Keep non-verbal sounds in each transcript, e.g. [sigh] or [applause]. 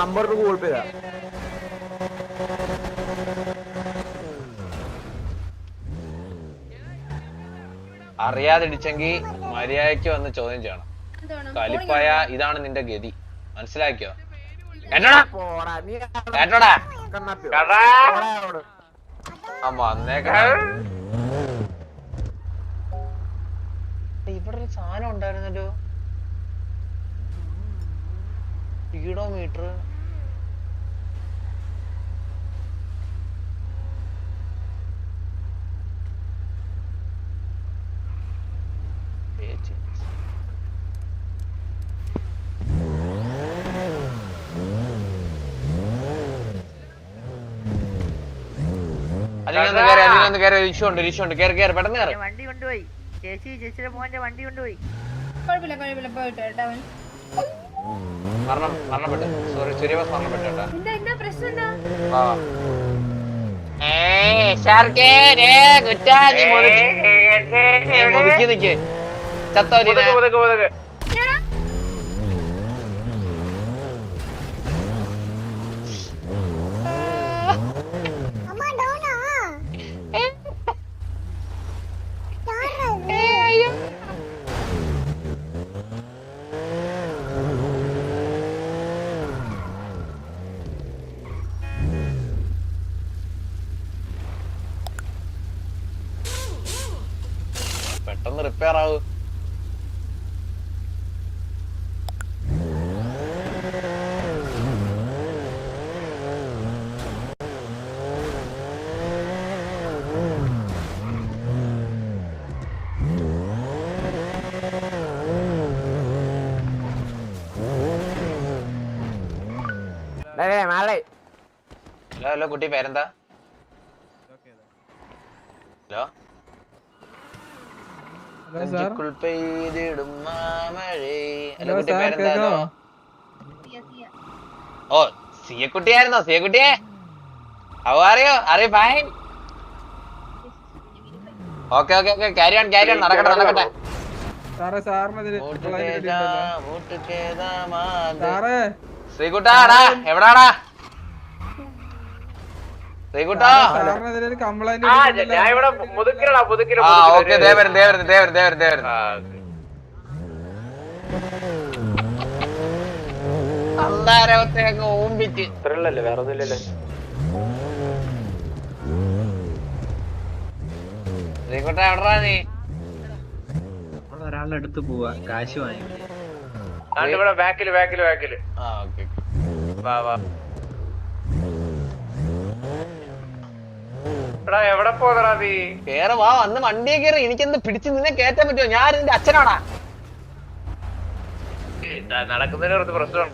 അമ്പത് രൂപ ഗൂഗിൾ പേ മര്യാദയ്ക്ക് വന്ന് ചോദ്യം ചെയ്യണം. കലിപ്പായ ഇതാണ് നിന്റെ ഗതി. മനസ്സിലാക്കിയോ വന്നേക്ക. ഇവിടെ ഒരു സാധനം ഉണ്ടായിരുന്നല്ലോ. സ്പീഡോമീറ്റർ അല്ലെങ്കിൽ ഒന്ന് കയറി അല്ലെങ്കിൽ ഒന്ന് കയറി ഇഷ്യൂ ഉണ്ട് ഇഷ്യൂ ഉണ്ട്. കയറി കയറി പെട്ടെന്ന് കയറി വണ്ടി കൊണ്ടുപോയി. ചേച്ചി ചേച്ചിയുടെ മോന്റെ വണ്ടി കൊണ്ടുപോയി. കുഴപ്പമില്ല കുഴപ്പമില്ല. പോയിട്ട് കേട്ടോ അവൻ. മരണം മരണപ്പെട്ടു. സോറി സൂര്യബോസ് മരണപ്പെട്ടു കേട്ടോ. എന്താ എന്താ പ്രശ്നം എന്താ? ആ. മുതുക്കി നിക്ക്. ചത്തോലിനെ ഹലോ ഹലോ കുട്ടി പേരെന്താ? ഹലോ? നെഞ്ചുക്കുൾ പെയ്തിടും മാമഴേ. ഹലോ കുട്ടി പേരെന്താ. ഓ സിയക്കുട്ടിയായിരുന്നോ? സിയക്കുട്ടിയെ? How are you are you fine okay okay okay carry on carry on നടക്കട്ടെ നടക്കട്ടെ. സാറേ സാറിനെതിരെ ശ്രീകുട്ടാടാ എവിടാടാ? ശ്രീകുട്ടാ. പോവാ കാശ് കംപ്ലൈന്റ് ബാക്കിൽ ബാക്കിൽ ദേവരൻ ദേവരൻ ദേവരൻ ദേവരൻ ദേവരൻ അന്താരവത്തെ അങ്ങ് ഓമ്പിച്ച് ശ്രീകുട്ട എവിടാ നീ? ഒരാളുടെ അടുത്ത് പോവാ കാശ് വാങ്ങി ആ ഓക്കെ കേറ് വാ വന്ന് വണ്ടിയെ കയറി എനിക്കെന്ത് പിടിച്ച് നിന്നെ കേറ്റാൻ പറ്റുമോ? ഞാൻ എന്റെ അച്ഛനാടാ. നടക്കുന്നതിന് കുറച്ച് പ്രശ്നമാണ്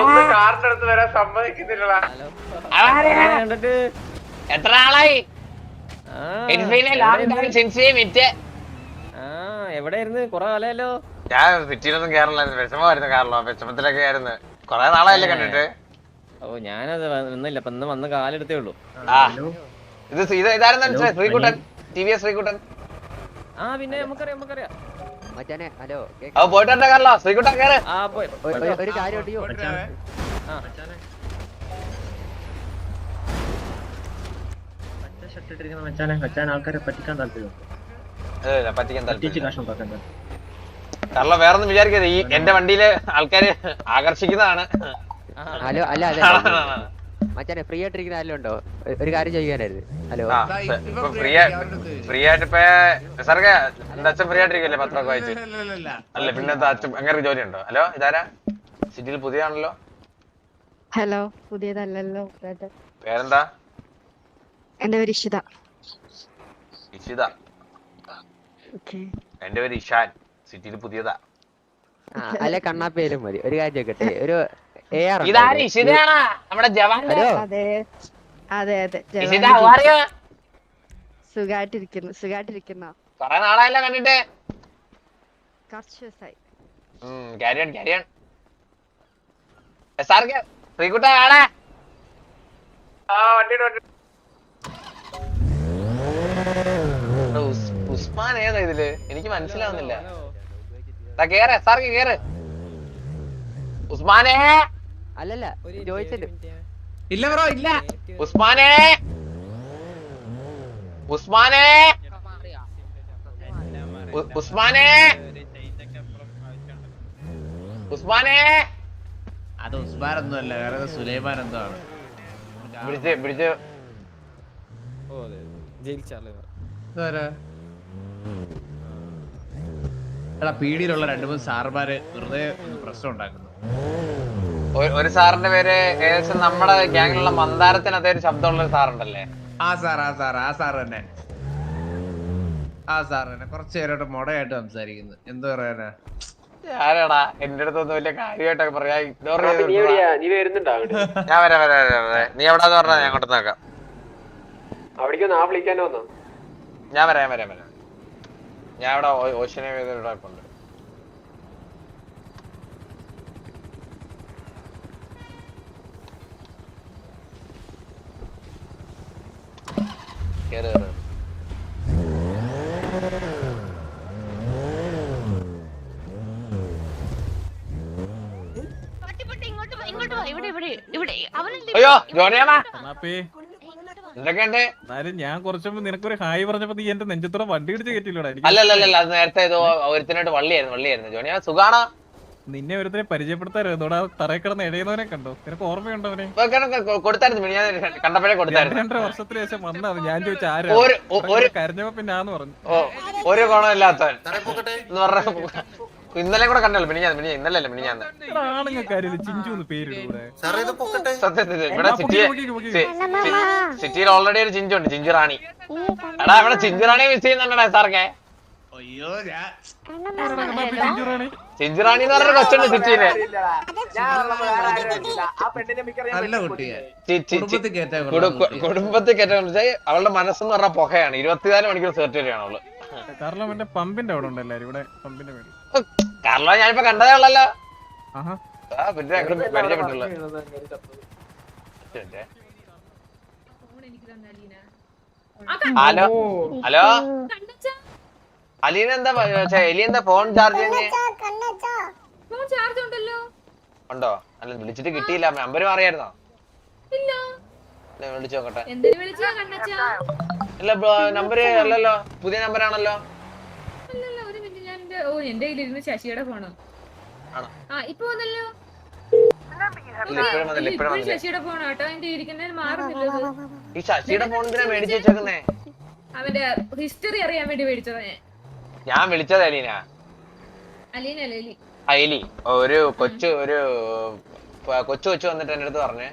ഒന്ന് കാറിന്റെ അടുത്ത് വരാൻ സമ്മതിക്കുന്നില്ലടാ. കണ്ടിട്ട്? എത്ര ആളായി? been a എവിടെയായിരുന്നു? കൊറേ കാലമല്ലോ ഞാൻ സിറ്റിയിലൊന്നും കേറലായിരുന്നു വിഷമമായിരുന്നു കാറിലോ വിഷമത്തിലൊക്കെ ആയിരുന്നു. കൊറേ നാളായില്ലേ കണ്ടിട്ട്. ഓ ഞാനത് വന്നില്ല അപ്പൊ ഇന്ന് വന്ന് കാലെടുത്തേ ഉള്ളൂ. ആ. ഇത് സി- ഇത് ഇതായിരുന്നു Sreekuttan? T V S Sreekuttan. ആ പിന്നെ നമുക്കറിയാം നമുക്കറിയാം. മച്ചാനെ ഹലോ കാറിലോ ശ്രീകുട്ടൻ കയറ് ആ പോയി. ഒരു കാര്യം ഒട്ടിയോ ആ. പച്ച ഷർട്ട് ഇട്ടിരിക്കുന്ന മച്ചാനെ. മച്ചാൻ ആൾക്കാരെ പറ്റിക്കാൻ താല്പര്യം. കാരണം വേറൊന്നും വിചാരിക്കരുത്. ഈ എന്റെ വണ്ടിയിലെ ആൾക്കാര് ആകർഷിക്കുന്നതാണ്. ഹലോ അല്ല അതെ മച്ചാനെ ഫ്രീ ആയിട്ടിരിക്കുന്ന ആരെങ്കിലും ഉണ്ടോ? ഒരു കാര്യം ചോദിക്കാനായിരുന്നു ഹലോ. ഫ്രീ ഫ്രീ ആയിട്ട് ഇപ്പൊ സാർക്ക് എന്റെ അച്ഛൻ ഫ്രീ ആയിട്ടിരിക്കല്ലേ പത്രമൊക്കെ വായിച്ച്? അല്ല പിന്നെ അച്ഛൻ അങ്ങനെ ജോലി ഉണ്ടോ ഹലോ ഇതാരാ? സിറ്റിയിൽ പുതിയതാണല്ലോ. ഹലോ പുതിയതല്ലല്ലോ പേരെന്താ? എന്റെ പേര് ഇഷിത. ഇഷിത. എന്റെ പേര് ഇഷാൻ. സിറ്റിയിൽ പുതിയതാ. ആ, അല്ല കണ്ണാപ്പേലും മതി. ഒരു കാര്യം കേട്ടെ ഒരു ഇതാര്? ഇഷിതയാണാ? നമ്മുടെ ജവാൻ അതെ. അതെ അതെ. സുഖായിട്ടിരിക്കുന്നു. സുഖായിട്ടിരിക്കുന്ന. കൊറേ നാളായല്ലോ കണ്ടിട്ട്. കുറച്ച് ദിവസമായി ക്യാരിയൺ ക്യാരിയൺ സാർക്ക് ശ്രീകുട്ട ആടാ ആ വണ്ടിയുടെ വണ്ടി എടാ, ഉസ്- ഉസ്മാൻ ഏതാ ഇതിൽ? എനിക്ക് മനസ്സിലാവുന്നില്ല. കേറ് സാർക്ക് കേറ്. ഉസ്മാനെ? അല്ലല്ല ഇല്ല ബ്രോ ഇല്ല. ഉസ്മാനെ? ഉസ്മാനെ? ഉസ്മാനെ? ഉസ്മാനെ? അത് ഉസ്മാൻ ഒന്നും അല്ല വേറെ സുലൈമാൻ എന്തോ ആണ് പിടിച്ച് പിടിച്ച് ഇതാരാ? എടാ പീടിയിലുള്ള രണ്ടു മൂന്ന് സാറുമാര് വെറുതെ പ്രശ്നം ഉണ്ടാക്കുന്നു. ഒരു സാറിന്റെ പേര് ഏകദേശം നമ്മുടെ ഗ്യാങ്ങിലുള്ള മന്ദാരത്തിന് ഒരു ശബ്ദമുള്ള ഒരു സാറുണ്ടല്ലേ? ആ സാർ ആ സാർ ആ സാർ തന്നെ. ആ സാർ തന്നെ. കുറച്ച് നേരമായിട്ട് മുടയായിട്ട് സംസാരിക്കുന്നു. എന്ത് പറയാനാ? ആരാടാ? എന്റെ അടുത്തൊന്നും വലിയ കാര്യമായിട്ടൊക്കെ പറയാ. ഇഗ്നോർ ചെയ്ത് വരുന്നുണ്ടോ ഞാൻ വരാം വരാം വരാം വരാം. നീ എവിടാന്ന് പറഞ്ഞാ ഞാൻ അങ്ങോട്ട് നോക്കാം. അവിടേക്ക് ഒന്ന് ആ വിളിക്കാനോ വന്നോ ഞാൻ വരാം ഞാൻ വരാം വരാം. ഞാൻ ഇവിടെ ഓശനെ വേദന ഉണ്ട് കേറ് കേറ് ഇങ്ങോട്ട് ഇങ്ങോട്ട് വാ, ഇവിടെ ഇവിടെ അയ്യോ ജോണിയാണ എന്നാലും ഞാൻ കുറച്ചപ്പോ നിനക്കൊരു ഹായ് പറഞ്ഞപ്പോ നീ എന്റെ നെഞ്ചത്തോടെ വണ്ടി ഇടിച്ച് കയറ്റില്ലടാ അല്ലല്ലല്ല അത് നേരത്തെ ഇത് ഒരുത്തിനായിട്ട് വള്ളിയായിരുന്നു വള്ളിയായിരുന്നു. ജോണിയാ സുഖാണോ? നിന്നെ ഒരുത്തിനെ പരിചയപ്പെടുത്താറുണ്ട് അവിടെ തറയിൽ കിടന്ന് ഇടയുന്നവനെ കണ്ടോ? നിനക്ക് ഓർമ്മയുണ്ടോ അവനെ? കൊടുത്തായിരുന്നു ഞാൻ കണ്ടപ്പോഴേ കൊടുത്തായിരുന്നു. രണ്ടര വർഷത്തിന് ശേഷം വന്നത് ഞാൻ ചോദിച്ച ആരാ? കരഞ്ഞപ്പോ പിന്നെ ആന്ന് പറഞ്ഞു. ഓ ഒരു ഗുണമില്ലാത്തവൻ. എന്ന് പറഞ്ഞ ഇന്നലെ കൂടെ കണ്ടല്ലോ മിനിഞ്ഞാന്ന് മിനിഞ്ഞ പിന്നെ ഇന്നലെ അല്ല മിനിഞ്ഞാന്ന്. ഞാൻ എടാ, ആണുങ്ങൾക്കാരില്ല ചിഞ്ചു എന്ന് പേരിടൂടെ? സത്യത്തിൽ ഇവിടെ ആ, പൊക്കി, സിറ്റി പൊക്കി, പൊക്കി. സിറ്റിയിൽ ഓൾറെഡി ഒരു ചിഞ്ചു ഉണ്ട് ചിഞ്ചു റാണി എടാ ഇവിടെ ചിഞ്ചു റാണി മിസ് ചെയ്യുന്നുണ്ടടാ സാറേ അയ്യോ ഞാൻ ചിഞ്ചു റാണി. ചിഞ്ചു റാണി എന്ന് പറഞ്ഞൊരു കൊച്ചുണ്ട് സിറ്റിയിൽ. കുടുംബത്തിൽ കയറ്റാൻ വെച്ചാൽ അവളുടെ മനസ്സെന്ന് പറഞ്ഞ പുകയാണ്. ഇരുപത്തിനാല് മണിക്കൂർ സെർട്ടറിയാണ് അവൾ. കാരണം എന്റെ പമ്പിന്റെ അവിടെ ഉണ്ട് എല്ലാരും ഇവിടെ പമ്പിന്റെ മേളിൽ കാരണം ഞാനിപ്പോ കണ്ടതേ ഉള്ളല്ലോ. ആഹാ. ആ പിന്നെ പരിചയപ്പെട്ടുള്ള ഹലോ? ഹലോ? അലീന എന്താ എലി എന്താ ഫോൺ ചാർജ് ഫോൺ ചാർജ് ഉണ്ടല്ലോ. ഉണ്ടോ? അല്ല വിളിച്ചിട്ട് കിട്ടിയില്ല. നമ്പർ മാറിയായിരുന്നോ? ഇല്ല. ഞാൻ വിളിച്ചു നോക്കട്ടെ. എന്തിനു വിളിച്ചാ കണ്ണച്ചാ ഇല്ല നമ്പർ അല്ലല്ലോ. പുതിയ നമ്പർ ആണല്ലോ അല്ലല്ല ഒരു മിനിറ്റ് ഞാൻ എന്റെ ഓ എന്റെ കയ്യിലിരുന്ന് ശശിയുടെ ഫോണ്. ആ ഇപ്പൊ വന്നല്ലോ. ശശിയുടെ ഫോൺ കേട്ടോ എന്റെ ഇരിക്കുന്നതിന് മാറുന്നില്ല ഈ ശശിയുടെ ഫോൺ എന്തിനാ മേടിച്ച് വെച്ചേക്കുന്നേ അവന്റെ ഹിസ്റ്ററി അറിയാൻ വേണ്ടി മേടിച്ചതാ ഞാൻ. ഞാൻ വിളിച്ചത് അലീന. അലീന അലീ? അയലി ഒരു കൊച്ചു ഒരു കൊച്ചു കൊച്ചു വന്നിട്ട് എന്റെ അടുത്ത് പറഞ്ഞു.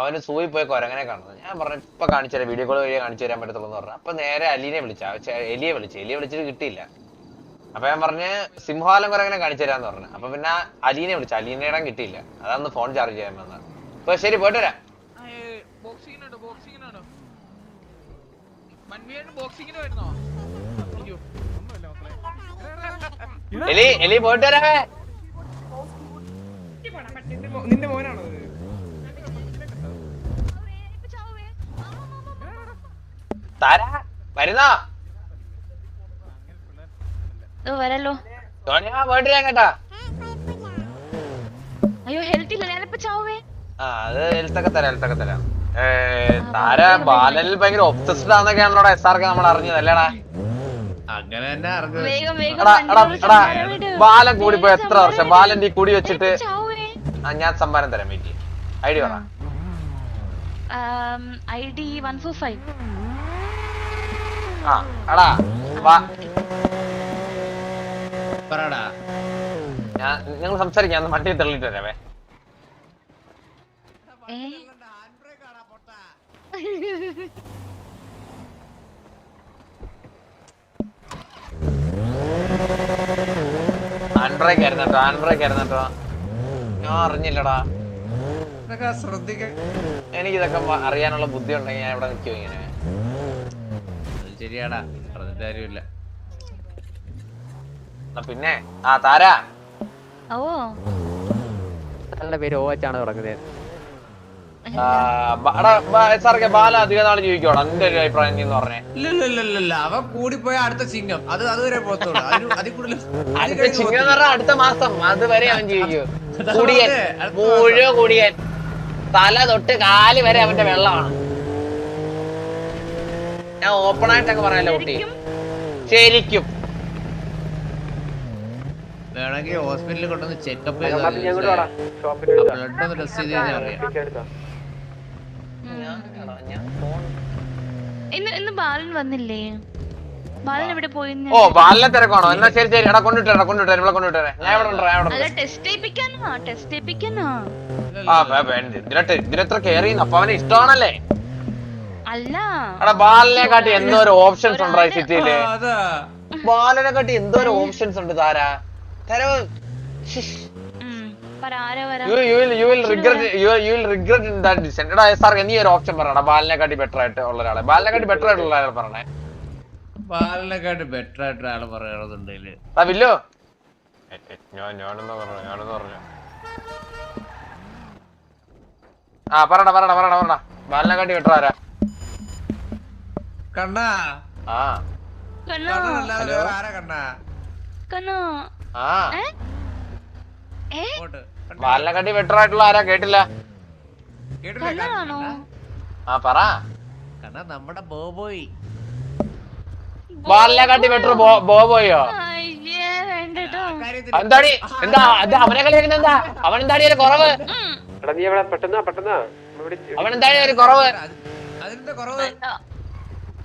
അവന് സൂയി പോയി കൊരങ്ങനെ കാണുന്നത് ഞാൻ പറഞ്ഞു ഇപ്പൊ കാണിച്ചു തരാം വീഡിയോ കോൾ വഴി കാണിച്ചു തരാൻ പറ്റത്തുള്ളൂ എന്ന് പറഞ്ഞു. അപ്പൊ നേരെ അലീനെ വിളിച്ച എലിയെ വിളിച്ചു. എലിയെ വിളിച്ചിട്ട് കിട്ടിയില്ല. അപ്പൊ ഞാൻ പറഞ്ഞ് സിംഹാലം കുറെ അങ്ങനെ കാണിച്ചു തരാന്ന് പറഞ്ഞു. അപ്പൊ പിന്നെ അലീനെ വിളിച്ചു. അലീനയുടെ കിട്ടിയില്ല. അതാന്ന് ഫോൺ ചാർജ് ചെയ്യാൻ വന്നത് അപ്പൊ ശരി പോയിട്ട് വരാം. എലി എലി പോയിട്ട് വരാമേ നിന്റെ മോനാണോ? താരാ. വരുന്നോ? വരല്ലോ. അയ്യോ ഹെൽത്ത് ഇല്ല. ഞാനിപ്പോ ചാവേ ആ അത് തരാം എഴുത്തൊക്കെ തരാം. ഏ, താര ബാലനിൽ ഭയങ്കര ഒബ്സസ്ഡ് ആണെന്നൊക്കെയാണല്ലോ എസ് ആർക്ക് നമ്മൾ അറിഞ്ഞത് അല്ലേടാ അങ്ങനെ തന്നെ അറിഞ്ഞു വേഗം വേഗം എടാ എടാ വണ്ടി എടാ വിളിച്ച് വിട്. ബാലൻ കൂടിപ്പോ എത്ര വർഷം? ബാലന്റെ നീ കൂടി വെച്ചിട്ട് ഞാൻ സമ്മാനം തരാം വീട്ടിൽ. ഐ ഡി പറ I D one four five. ആ എടാ വാ. പറടാ. ഞാൻ നിങ്ങൾ സംസാരിക്കാം ഞാൻ വണ്ടി തള്ളിട്ട് വരാമേ. ആൻഡ്രോയ്ക്ക് ആയിരുന്നു കേട്ടോ ആൻഡ്രോയ്ക്ക് ആയിരുന്നു കേട്ടോ. ഞാൻ അറിഞ്ഞില്ലടാ. ഇതൊക്കെ ശ്രദ്ധിക്ക. എനിക്കിതൊക്കെ വ- അറിയാനുള്ള ബുദ്ധി ഉണ്ടെങ്കിൽ ഞാൻ ഇവിടെ നിൽക്കും ഇങ്ങനെ? അത് ശരിയാടാ പറഞ്ഞിട്ട് കാര്യമില്ല. പിന്നെ? ആ താരാ. ഓ. നല്ല പേര് ഓച്ചാണ് തുടങ്ങുന്നത്. സാറൊക്കെ ബാല അധികം നാൾ ജീവിക്കോടാ നിന്റെ ഒരു അഭിപ്രായം എന്ന് പറഞ്ഞേ. ഇല്ല ഇല്ല ഇല്ല ഇല്ല ഇല്ല അവൻ കൂടിപ്പോയ അടുത്ത ചിങ്ങം. അത് അതുവരെ പോകത്തുള്ളൂ. [laughs] അടുത്ത ചിങ്ങം എന്ന് പറഞ്ഞാൽ അടുത്ത മാസം. അതുവരെ അവൻ ജീവിക്കും. കുടിയൻ. പറഞ്ഞേ, മുഴുവൻ കുടിയൻ. തല തൊട്ട് കാൽ വരെ അവന്റെ വെള്ളമാണ്. ഞാൻ ഓപ്പൺ ആയിട്ടൊക്കെ പറയാലോ കുട്ടി. ശരിക്കും. വേണമെങ്കിൽ ഹോസ്പിറ്റലിൽ കൊണ്ടുവന്ന് ചെക്കപ്പ് ചെയ്താൽ ബ്ലഡ് ഒന്ന് ടെസ്റ്റ് ചെയ്ത് കഴിഞ്ഞാൽ അറിയാം. എടുത്തോ ഇന്ന് ഇന്ന് ബാലൻ വന്നില്ലേ? ബാലൻ എവിടെ പോയി ഓ ബാലിനെ തിരക്കാണോ എന്നാ ശരി ശരി. എടാ ഇവിടെ ഞാൻ ഇവിടെ ഉണ്ട് ഞാൻ ഇവിടെ ടെസ്റ്റ് ചെയ്യിപ്പിക്കാനാ ടെസ്റ്റ് ചെയ്യിപ്പിക്കാനാ ആ വേ- വേ- ഇതിനകത്ത് ഇതിനെത്ര കെയർ ചെയ്യുന്നു? അപ്പൊ അവന് ഇഷ്ടമാണല്ലേ? അല്ല. എടാ ബാലിനെ കാട്ടി എന്തോ ഓപ്ഷൻസ് ഉണ്ടോ സിറ്റിയിൽ ബാലിനെ കാട്ടി എന്തോ ഒരു ഓപ്ഷൻസ് ഉണ്ട് താരാ? താര ഉം, പറ ആരാ you you will you will regret you you will regret in that decision എടാ സാർ നീ ഒരു ഓപ്ഷൻ പറയടാ ബാലിനെ കാട്ടി ബെറ്റർ ആയിട്ട് ഉള്ള ഒരാളെ. ബാലിനെ കാട്ടി ബെറ്റർ ആയിട്ടുള്ള ഒരാളെ പറഞ്ഞേ പാലിനെക്കാട്ട് ബെറ്റർ ആയിട്ട് ഒരാൾ പറയണതുണ്ടെങ്കിൽ വില്ലോ. ഞാനെന്താ പറഞ്ഞു? ഞാനെന്താ പറഞ്ഞു? ആ പറടാ പറടാ പറടാ പറടാ ബാലിനെ കാട്ടി ബെറ്റർ ആരാ? കണ്ണാ. ആ. കണ്ണാ. ആരാ കണ്ണാ? കണ്ണാ. ആ. ഏ? ഏ? അങ്ങോട്ട് ബാലിനെ കാട്ടി ബെറ്റർ ആയിട്ടുള്ള ആരാ? കേട്ടില്ല. കേട്ടില്ലേ ആ പറ. നമ്മുടെ ബോബോയ്. ബാലിനെ കാട്ടി ബെറ്റർ ബോബോയോ? എന്താടി? എന്താ അത് അവനെ കളിയാക്കുന്ന എന്താ? അവൻ എന്താടി ഒരു കുറവ്? എടാ നീ എവിടെ? പെട്ടെന്നാ പെട്ടെന്നാ അവൻ എന്താടി ഒരു കുറവ്? ഇതെന്താ അതിന്റെ കുറവ്.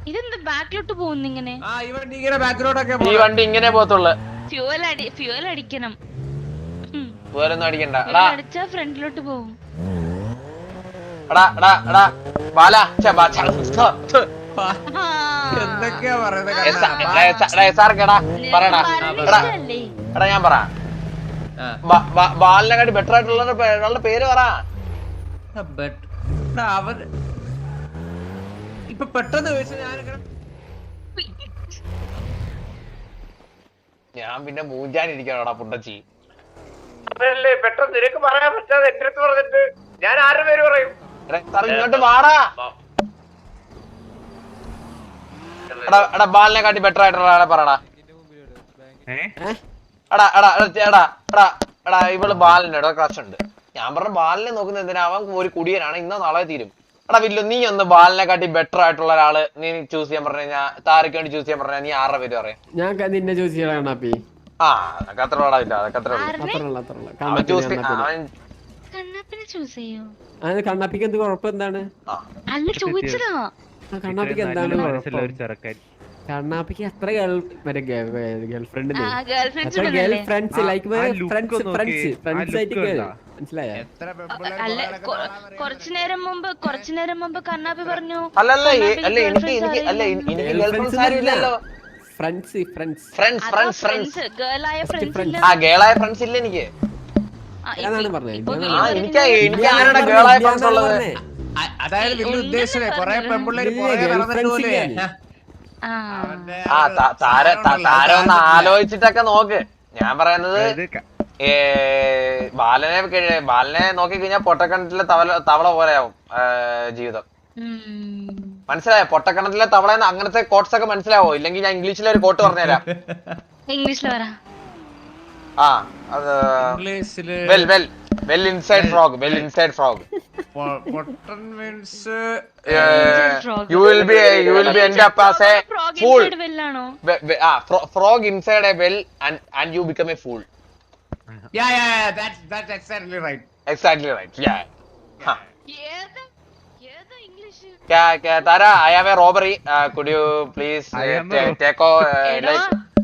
ഇതെന്ത് ബാക്കിലോട്ട് പോകുന്നു ഇങ്ങനെ ഈ വണ്ടി ഇങ്ങനെ പോത്തുള്ളു ഫ്യൂവൽ അടി ഫ്യൂവൽ അടിക്കണം. വേറൊന്നും അടിക്കണ്ട. അടിച്ചാ ഫ്രണ്ടിലോട്ട് പോകും. എന്തൊക്കെയാ പറയുന്നത് ഞാൻ പറ. ആ. ബ- ബ- ബാലിനെ കാട്ടി ബെറ്റർ ആയിട്ടുള്ള പേര് പറ. അവൻ ഇപ്പൊ പെട്ടെന്ന് ചോദിച്ചാൽ ഞാനിങ്ങനെ ഞാൻ പിന്നെ മൂഞ്ചാനിരിക്കണോടാ പുണ്ടച്ചി. അതല്ലേ പെട്ടെന്ന് നിനക്ക് പറയാൻ പറ്റാതെ എന്റെ അടുത്ത് പറഞ്ഞിട്ട് ഞാൻ ആരുടെ പേര് പറയും? സാർ ഇങ്ങോട്ട് വാടാ. എടാ എടാ ബാലിനെ കാട്ടി ബെറ്റർ ആയിട്ടുള്ള ആളെ പറടാ എടാ എടാ എടാ, എടാ എടാ എടാ ഇവൾ ബാലിന്റെ ക്രഷ് ഉണ്ട്. ഞാൻ പറഞ്ഞ ബാലിനെ നോക്കുന്ന എന്തിനാ? അവൻ ഒരു കുടിയനാണ് ഇന്നോ നാളെ തീരും. എടാ വില്ലു നീ ഒന്ന് ബാലിനെ കാട്ടി ബെറ്റർ ആയിട്ടുള്ള ഒരാൾ നീ ചൂസ് ചെയ്യാൻ പറഞ്ഞു കഴിഞ്ഞാൽ താരക്ക് വേണ്ടി ചൂസ് ചെയ്യാൻ പറഞ്ഞാൽ നീ ആരുടെ പേര് പറയാം? ഞാൻ ക- നിന്നെ ചൂസ് ചെയ്യണം കണ്ണാപ്പി ആ അതൊക്കെ അത്ര ഇല്ല അതൊക്കെ അത്ര കണ്ണാപ്പിനെ ചൂസ് ചെയ്യോ? അത് കണ്ണാപ്പിക്ക് എന്ത് കുഴപ്പം എന്താണ്? അല്ല ചോദിച്ചതാ. കണ്ണാപ്പിക്ക് എന്താണ് കുഴപ്പം? കണ്ണാപ്പിക്ക് അത്ര ഗേൾ മറ്റേ girlfriend girlfriends girl girl like friends friends friends ആയിട്ട് മനസ്സിലായ? അല്ല. കുറച്ചു നേരം മുമ്പ് കുറച്ചു നേരം മുമ്പ് കണ്ണാപ്പി പറഞ്ഞു. അല്ലല്ല അല്ല എനിക്ക് എനിക്ക് അല്ല എനിക്ക് girl friends friends friends friends അതോ ഫ്രണ്ട്സ് ഇല്ല. ആ ഗേളായ ഫ്രണ്ട്സ് ഇല്ല എനിക്ക്. ആ, ഇപ്പൊ- പറഞ്ഞത്? ഇപ്പൊ ഇതാണ് നീ ആ പറഞ്ഞത് എനിക്ക് ഇല്ല. എനിക്ക് ആരുടെ എന്നാണ് ഗേളായ ഫ്രണ്ട്സ് ഉള്ളത്. അതായത് വലിയ ഉദ്ദേശമേ ഉദ്ദേശിച്ചത് കൊറേ. പെമ്പിള്ളേര് പുറകെ നടന്നിട്ട് പോലെ. ആ താര ഒന്ന് ആലോചിച്ചിട്ടൊക്കെ നോക്ക്. ഞാൻ പറയുന്നത് ഏ ബാലനെ ബാലനെ നോക്കി കഴിഞ്ഞാൽ പൊട്ടക്കണത്തിലെ തവള തവള പോലെയാവും ജീവിതം. മനസ്സിലായോ? പൊട്ടക്കണത്തിലെ തവള അങ്ങനത്തെ കോട്ട്സ് ഒക്കെ മനസ്സിലാവോ? ഇല്ലെങ്കിൽ ഞാൻ ഇംഗ്ലീഷിലെ ഒരു കോട്ട് പറഞ്ഞുതരാം. ഇംഗ്ലീഷിൽ പറ. ആ അത് ഇംഗ്ലീഷിൽ well well well inside frog well inside frog. Pottan means you will be you will be end up as a fool ആ frog inside a well and and you become a fool yeah yeah that's that's exactly right exactly right yeah Yeah, Tara, I have a robbery. Uh, could you please uh, take off?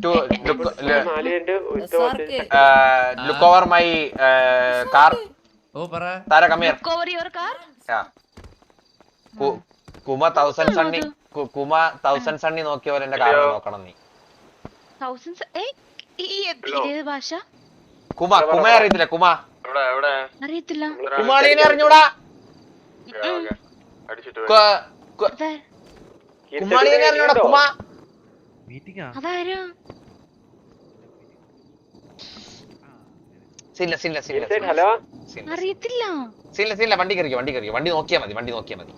[laughs] look over my uh, car. ഓ പറ. Tara car. Kuma Thousand Sunny Kuma Thousand Sunny നോക്കിയവർ എന്റെ car നോക്കണം നീ. ഭാഷ? കുമ കുമ അറിയത്തില്ല കുമ. അറിയത്തില്ല. കുമാളിനെ അറിഞ്ഞൂടാ. അടിച്ചിട്ട് കു- അതാ കുമാളിനെ അറിഞ്ഞൂടാ കുമ. അതാരാ? അറിയത്തില്ല. സീനില്ല സീനില്ല വണ്ടി കയറിക്കോ വണ്ടി കയറിക്കോ. വണ്ടി നോക്കിയാ മതി വണ്ടി നോക്കിയാ മതി.